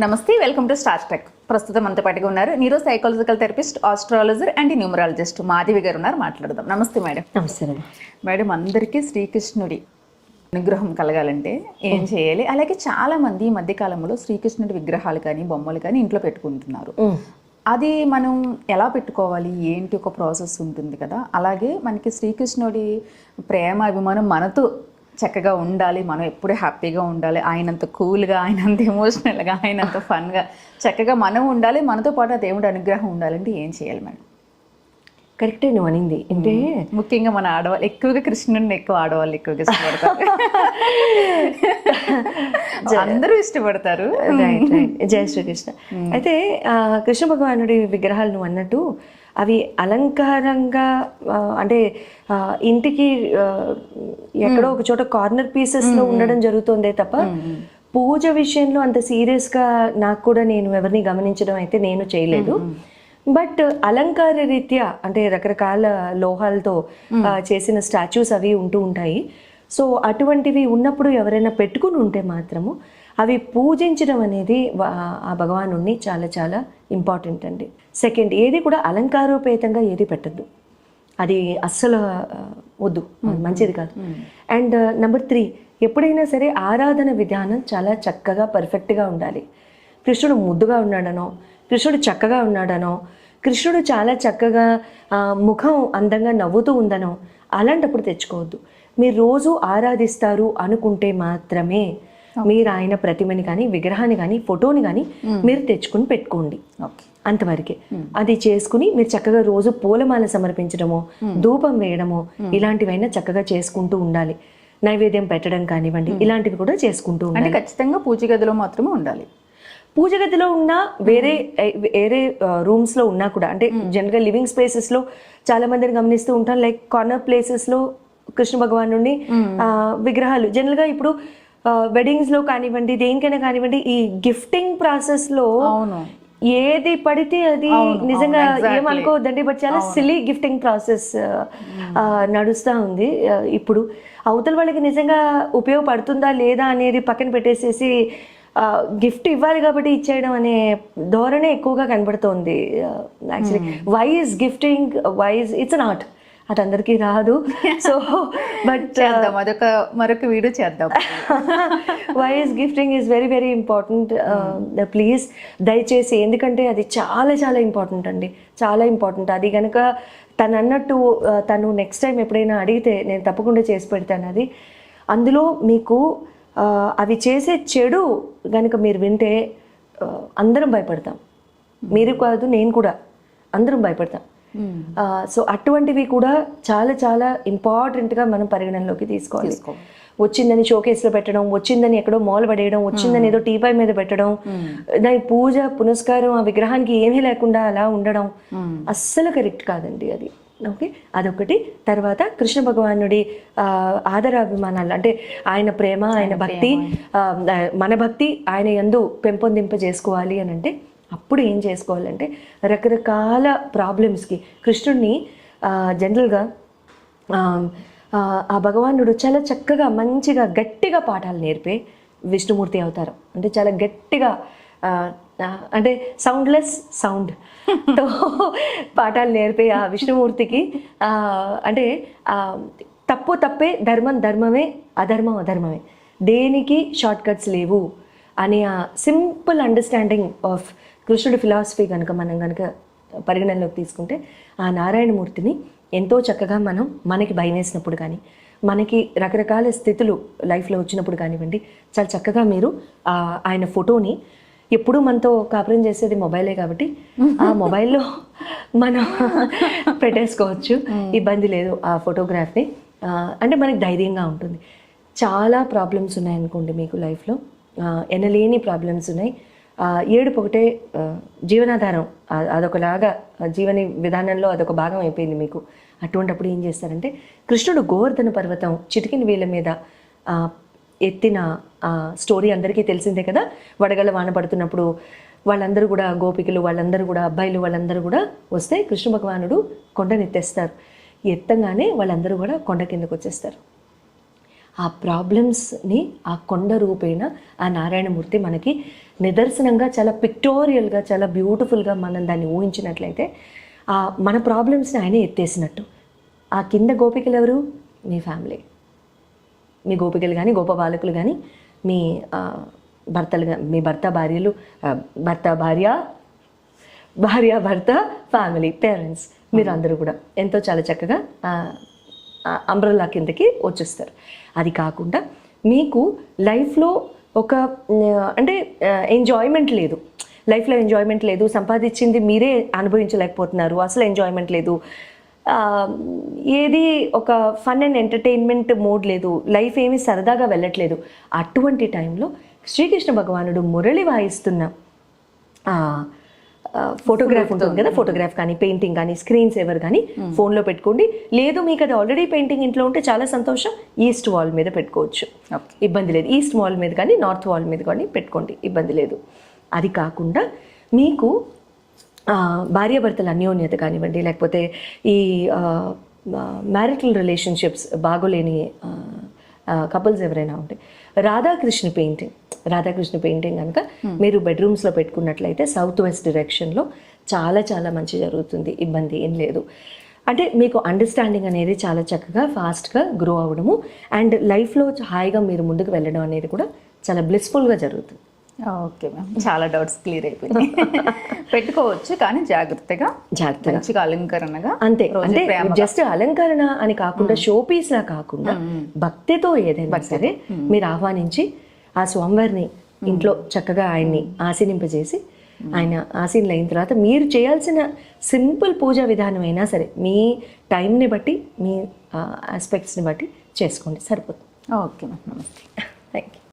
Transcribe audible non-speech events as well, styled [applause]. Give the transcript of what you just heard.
నమస్తే welcome to star tech. ప్రస్తుతం మనతో పాటుగా ఉన్నారు neuro psychological therapist astrologer and numerologist Madhavi గారు ఉన్నారు. మాట్లాడదాం. నమస్తే మేడం. నమస్తే మేడం. అందరికీ శ్రీకృష్ణుడి అనుగ్రహం కలగాలంటే ఏం చేయాలి? అలాగే చాలా మంది ఈ మధ్య కాలంలో శ్రీకృష్ణుడి విగ్రహాలు కానీ బొమ్మలు కానీ ఇంట్లో పెట్టుకుంటున్నారు. అది మనం ఎలా పెట్టుకోవాలి? ఏంటి ఒక ప్రాసెస్ ఉంటుంది కదా. అలాగే మనకి శ్రీకృష్ణుడి ప్రేమ అభిమానం మనతో చక్కగా ఉండాలి మనం ఎప్పుడూ హ్యాపీగా ఉండాలి ఆయనంత కూల్గా ఆయనంత ఎమోషనల్గా ఆయనంత ఫన్గా చక్కగా మనం ఉండాలి మనతో పాటు ఆ దేవుడి అనుగ్రహం ఉండాలంటే ఏం చేయాలి మేడం కరెక్టే నువ్వు అనింది. అంటే ముఖ్యంగా మన ఆడవాళ్ళు ఎక్కువగా కృష్ణుడిని ఎక్కువ ఆడవాళ్ళు ఎక్కువగా ఇష్టపడతారు. అందరూ ఇష్టపడతారు. జయ శ్రీకృష్ణ. అయితే కృష్ణ భగవానుడి విగ్రహాలు నువ్వు అన్నట్టు అవి అలంకారంగా అంటే ఇంటికి ఎక్కడో ఒక చోట కార్నర్ పీసెస్లో ఉండడం జరుగుతుందే తప్ప పూజ విషయంలో అంత సీరియస్గా నాకు కూడా నేను ఎవరిని గమనించడం అయితే నేను చేయలేదు. బట్ అలంకార రీత్యా అంటే రకరకాల లోహాలతో చేసిన స్టాచ్యూస్ అవి ఉంటూ ఉంటాయి. సో అటువంటివి ఉన్నప్పుడు ఎవరైనా పెట్టుకుని ఉంటే మాత్రము అవి పూజించడం అనేది ఆ భగవాను చాలా చాలా ఇంపార్టెంట్ అండి. సెకండ్ ఏది కూడా అలంకారోపేతంగా ఏది పెట్టద్దు. అది అస్సలు వద్దు. మంచిది కాదు. అండ్ నెంబర్ త్రీ ఎప్పుడైనా సరే ఆరాధన విధానం చాలా చక్కగా పర్ఫెక్ట్గా ఉండాలి. కృష్ణుడు ముద్దుగా ఉన్నాడనో కృష్ణుడు చక్కగా ఉన్నాడనో కృష్ణుడు చాలా చక్కగా ముఖం అందంగా నవ్వుతూ ఉందనో అలాంటప్పుడు తెచ్చుకోవద్దు. మీరు రోజు ఆరాధిస్తారు అనుకుంటే మాత్రమే మీరు ఆయన ప్రతిమని కానీ విగ్రహాన్ని కానీ ఫోటోని కానీ మీరు తెచ్చుకుని పెట్టుకోండి. అంతవరకే. అది చేసుకుని మీరు చక్కగా రోజు పూలమాల సమర్పించడమో ధూపం వేయడమో ఇలాంటివైనా చక్కగా చేసుకుంటూ ఉండాలి. నైవేద్యం పెట్టడం కానివ్వండి ఇలాంటివి కూడా చేసుకుంటూ ఉండాలి. అంటే ఖచ్చితంగా పూజ గదిలో మాత్రమే ఉండాలి. పూజ గదిలో ఉన్నా వేరే వేరే రూమ్స్లో ఉన్నా కూడా అంటే జనరల్ లివింగ్ స్పేసెస్లో చాలా మందిని గమనిస్తూ ఉంటాం. లైక్ కార్నర్ ప్లేసెస్లో కృష్ణ భగవాను విగ్రహాలు. జనరల్గా ఇప్పుడు వెడ్డింగ్స్లో కానివ్వండి దేనికైనా కానివ్వండి ఈ గిఫ్టింగ్ ప్రాసెస్లో ఏది పడితే అది నిజంగా ఏమనుకోవద్దండి బట్ చాలా సిలీ గిఫ్టింగ్ ప్రాసెస్ నడుస్తూ ఉంది ఇప్పుడు. అవతల వాళ్ళకి నిజంగా ఉపయోగపడుతుందా లేదా అనేది పక్కన పెట్టేసేసి గిఫ్ట్ ఇవ్వాలి కాబట్టి ఇచ్చేయడం అనే ధోరణే ఎక్కువగా కనబడుతోంది actually wise gifting wise it's an art అది అందరికీ రాదు. సో బట్ చేద్దాం. అదొక మరొక వీడియో చేద్దాం. Wise gifting is very very important please దయచేసి ఎందుకంటే అది చాలా చాలా ఇంపార్టెంట్ అండి. చాలా ఇంపార్టెంట్ అది కనుక తను అన్నట్టు uh, తను నెక్స్ట్ టైం ఎప్పుడైనా అడిగితే నేను తప్పకుండా చేసి పెడతాను అది. అందులో మీకు uh, అవి చేసే చెడు కనుక మీరు వింటే uh, అందరం భయపడతాం. మీరు కాదు నేను కూడా అందరం భయపడతాం. సో అటువంటివి కూడా చాలా చాలా ఇంపార్టెంట్గా మనం పరిగణనలోకి తీసుకోవాలి. వచ్చిందని షోకేస్లో పెట్టడం వచ్చిందని ఎక్కడో మాల్ పడేయడం వచ్చిందని ఏదో టీపై మీద పెట్టడం దాని పూజ పునస్కారం ఆ విగ్రహానికి ఏమీ లేకుండా అలా ఉండడం అస్సలు కరెక్ట్ కాదండి అది. ఓకే? అదొకటి తర్వాత కృష్ణ భగవానుడి ఆ, ఆదరాభిమానాలు. అంటే ఆయన ప్రేమ ఆయన భక్తి మన భక్తి ఆయన ఎందు పెంపొందింప చేసుకోవాలి అని అంటే అప్పుడు ఏం చేసుకోవాలంటే రకరకాల ప్రాబ్లమ్స్కి కృష్ణుడిని జనరల్గా ఆ, భగవానుడు చాలా చక్కగా మంచిగా గట్టిగా పాఠాలు నేర్పే విష్ణుమూర్తి అవతారం. అంటే చాలా గట్టిగా అంటే సౌండ్లెస్ సౌండ్ [laughs] తో పాఠాలు నేర్పే ఆ విష్ణుమూర్తికి అంటే తప్పు తప్పే ధర్మం ధర్మమే అధర్మం అధర్మమే. దేనికి షార్ట్ కట్స్ లేవు అనే ఆ సింపుల్ అండర్స్టాండింగ్ ఆఫ్ కృష్ణుడి ఫిలాసఫీ కనుక మనం కనుక పరిగణనలోకి తీసుకుంటే ఆ నారాయణమూర్తిని ఎంతో చక్కగా మనం మనకి భయం వేసినప్పుడు కానీ మనకి రకరకాల స్థితులు లైఫ్లో వచ్చినప్పుడు కానివ్వండి చాలా చక్కగా మీరు ఆయన ఫోటోని ఎప్పుడూ మనతో కాపురం చేసేది మొబైలే కాబట్టి ఆ [laughs] మొబైల్లో మనం పెట్టేసుకోవచ్చు. ఇబ్బంది లేదు ఆ ఫోటోగ్రాఫ్ని. ఆ, అంటే మనకి ధైర్యంగా ఉంటుంది. చాలా ప్రాబ్లమ్స్ ఉన్నాయనుకోండి మీకు లైఫ్లో. ఎనలేని ప్రాబ్లమ్స్ ఉన్నాయి. ఏడుపు ఒకటే జీవనాధారం. అదొకలాగా జీవన విధానంలో అదొక భాగం అయిపోయింది మీకు. అటువంటప్పుడు ఏం చేస్తారంటే కృష్ణుడు గోవర్ధన పర్వతం చిటికిన వేల మీద ఎత్తిన ఆ, స్టోరీ అందరికీ తెలిసిందే కదా? వడగళ్ళ వాన పడుతున్నప్పుడు వాళ్ళందరూ కూడా గోపికలు వాళ్ళందరూ కూడా అబ్బాయిలు వాళ్ళందరూ కూడా వస్తే కృష్ణ భగవానుడు కొండనెత్తేస్తారు ఎత్తంగానే వాళ్ళందరూ కూడా కొండ కిందకు వచ్చేస్తారు ఆ ప్రాబ్లమ్స్ని ఆ కొండ రూపేణ ఆ నారాయణమూర్తి మనకి నిదర్శనంగా చాలా పిక్టోరియల్గా చాలా బ్యూటిఫుల్గా మనం దాన్ని ఊహించినట్లయితే ఆ మన ప్రాబ్లమ్స్ని ఆయన ఎత్తేసినట్టు. ఆ కింద గోపికలు ఎవరు? మీ ఫ్యామిలీ మీ గోపికలు కానీ గోప బాలకులు కానీ మీ భర్తలు మీ భర్త భార్యలు భర్త భార్య భార్య భర్త ఫ్యామిలీ పేరెంట్స్ మీరు అందరూ కూడా. ఎంతో చాలా చక్కగా అంబ్రల్లా కిందకి వచ్చేస్తారు. అది కాకుండా మీకు లైఫ్లో ఒక అంటే ఎంజాయ్మెంట్ లేదు. లైఫ్లో ఎంజాయ్మెంట్ లేదు. సంపాదించింది మీరే అనుభవించలేకపోతున్నారు. అసలు ఎంజాయ్మెంట్ లేదు. ఏది ఒక ఫన్ అండ్ ఎంటర్టైన్మెంట్ మోడ్ లేదు. లైఫ్ ఏమీ సరదాగా వెళ్ళట్లేదు. అటువంటి టైంలో శ్రీకృష్ణ భగవానుడు మురళి వాయిస్తున్న ఫోటోగ్రాఫ్ ఉంటుంది కదా ఫోటోగ్రాఫ్ కానీ పెయింటింగ్ కానీ స్క్రీన్ సేవర్ కానీ ఫోన్లో పెట్టుకోండి. లేదు మీకు అది ఆల్రెడీ పెయింటింగ్ ఇంట్లో ఉంటే చాలా సంతోషం. ఈస్ట్ వాల్ మీద పెట్టుకోవచ్చు. ఇబ్బంది లేదు. ఈస్ట్ వాల్ మీద కానీ నార్త్ వాల్ మీద కానీ పెట్టుకోండి. ఇబ్బంది లేదు. అది కాకుండా మీకు భార్యాభర్తల అన్యోన్యత కానివ్వండి లేకపోతే ఈ మ్యారిటల్ రిలేషన్షిప్స్ బాగోలేని కపుల్స్ ఎవరైనా ఉంటే. రాధాకృష్ణ పెయింటింగ్ రాధాకృష్ణ పెయింటింగ్ కనుక మీరు బెడ్రూమ్స్లో పెట్టుకున్నట్లయితే సౌత్ వెస్ట్ డైరెక్షన్లో చాలా చాలా మంచి జరుగుతుంది. ఇబ్బంది ఏం లేదు. అంటే మీకు అండర్స్టాండింగ్ అనేది చాలా చక్కగా ఫాస్ట్గా గ్రో అవ్వడము అండ్ లైఫ్లో హాయిగా మీరు ముందుకు వెళ్ళడం అనేది కూడా చాలా బ్లిస్ఫుల్గా జరుగుతుంది. ఓకే మ్యామ్ చాలా డౌట్స్ క్లియర్ అయిపోయింది పెట్టుకోవచ్చు కానీ జాగ్రత్తగా జాగ్రత్తగా. మంచిగా అలంకరణగా అంతే అంటే. జస్ట్ అలంకరణ అని కాకుండా షో పీస్ లా కాకుండా భక్తితో ఏదైనా సరే మీరు ఆహ్వానించి ఆ స్వామివారిని ఇంట్లో చక్కగా ఆయన్ని ఆశీనింపజేసి ఆయన ఆశీనులు అయిన తర్వాత మీరు చేయాల్సిన సింపుల్ పూజా విధానం అయినా సరే మీ టైంని బట్టి మీ ఆస్పెక్ట్స్ని బట్టి చేసుకోండి. సరిపోతుంది. ఓకే మ్యామ్ నమస్తే. [laughs] Thank you